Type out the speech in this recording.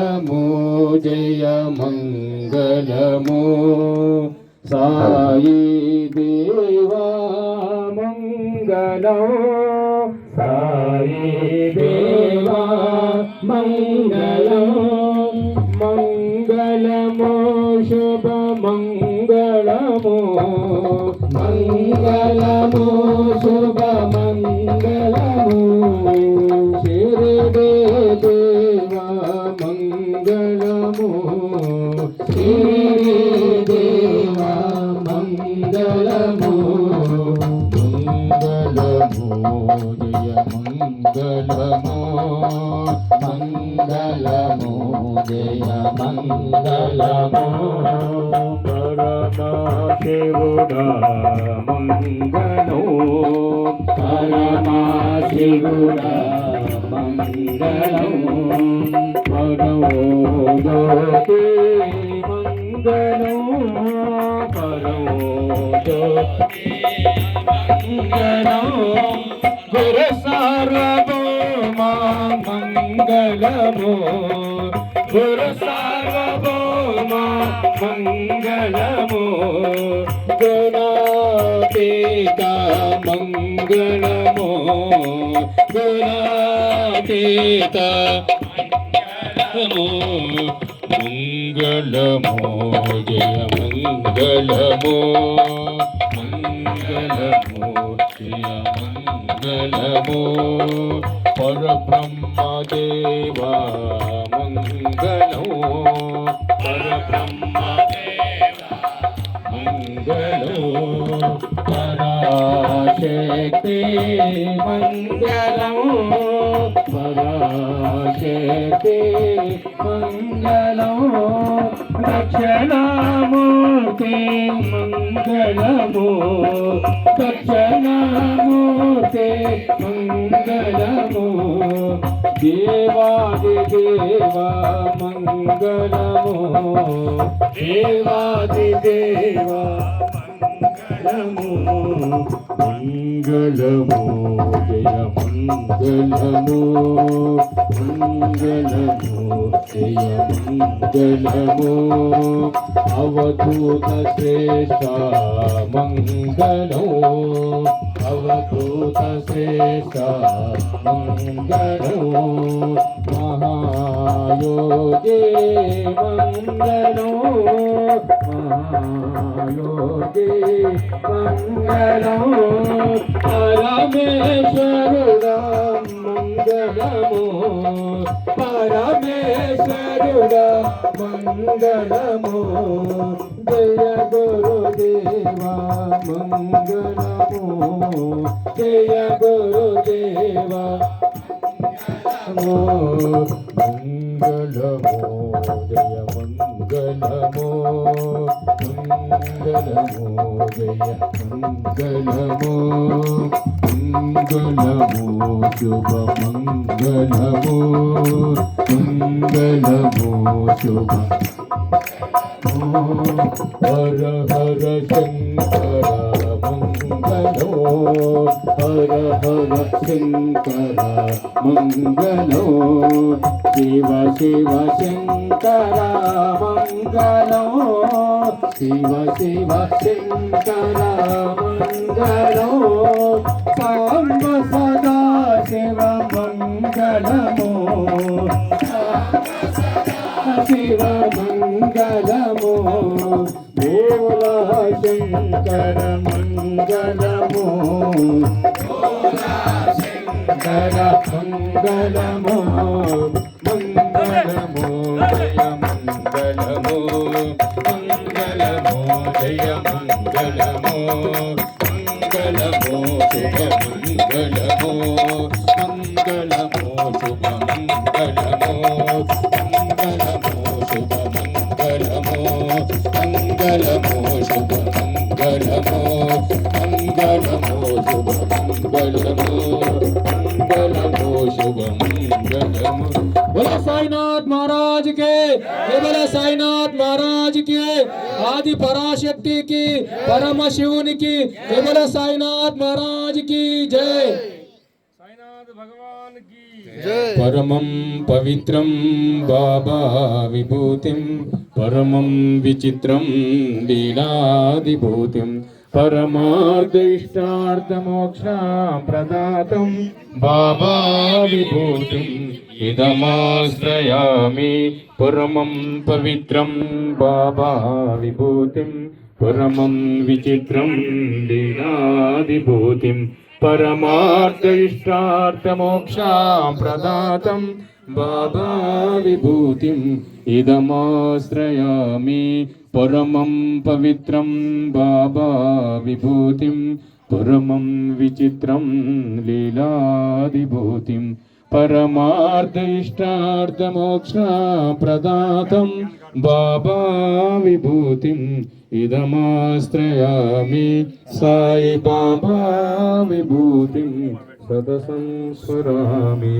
नमो जय मङ्गलमो सायि देवा मङ्गलो साय देवा మంగళము జయ మంగళము పరమశివుడా మంగళో. పరమశివుడా మంగళం పరమోదోతే మంగళం పరమోదోతే మంగళం గురు సార్వభౌమ మంగళము. గురు సార్వభౌమ మంగళము. గుణాతీత మంగళము. గుణాతీత మంగళము. జయ మంగళము. మంగళము జయ మంగళము. పరబ్రహ్మదేవా మంగళము. పరబ్రహ్మదేవా మంగళము. పరాశక్తి మంగళము. పరాశక్తి మంగళం దక్షిణామూర్తి మంగళము దక్షిణామూర్తి మంగళము దేవాది దేవా మంగళము దేవాది దేవా మంగళము మంగళము జయ మంగళము మంగళము జయ మంగళము అవధూత శ్రేష్ట మంగళం అవధూత శ్రేష్ట మంగళం మహాయోగే మంగళం మహాయోగే మంగళం పరమేశ్వరుడా మంగళము పరమేశ్వరుడా మంగళము జయ గురుదేవా మంగళము జయ గురుదేవా మంగళము జయ మంగళము మంగళము జయ మంగళము మంగళము శుభ మంగళము మంగళము శుభ హర హర శంకర మంగళో హర హర శంకర మంగళో శివ శివ శంకర మంగళో శివ శివ శంకర మంగళో సాంబ సదా శివ మంగళమో శివ మంగళ మంగళము భోలా శంకర మంగళము శంకర మంగళము మంగళము జయ మంగళము మంగళము జయ మంగళము మంగళము శుభ మంగళము మంగళము శుభ మంగళము మంగళము మంగళము శుభ మంగళము మంగళము శుభ మంగళము మంగళము శుభ మంగళము बोला साईनाथ महाराज के ये बोला साईनाथ महाराज के आदि पराशक्ति की परम शिवन की ये बोला साईनाथ महाराज की जय साईनाथ भगवान की పరమం పవిత్రం బాబా విభూతిం. పరమం విచిత్రం లీలాదిభూతిం. పరమార్థిష్టార్థమోక్షాం ప్రదాతం బాబా విభూతిం. ఇదమాశ్రయామి పరమం పవిత్రం బాబా విభూతిం. పరమం విచిత్రం లీలాదిభూతిం. పరమార్థ ఇష్టార్థమోక్షాం ప్రదాతం బాబా విభూతిం ఇదమాశ్రయామి పరమం పవిత్రం బాబా విభూతిం పరమం విచిత్రం లీలాదిభూతిం పరమార్థ ఇష్టార్థమోక్ష ప్రదాతం బాబా విభూతిం ఇదమాశ్రయామి సాయి బాబా విభూతిం సదసం స్మరామి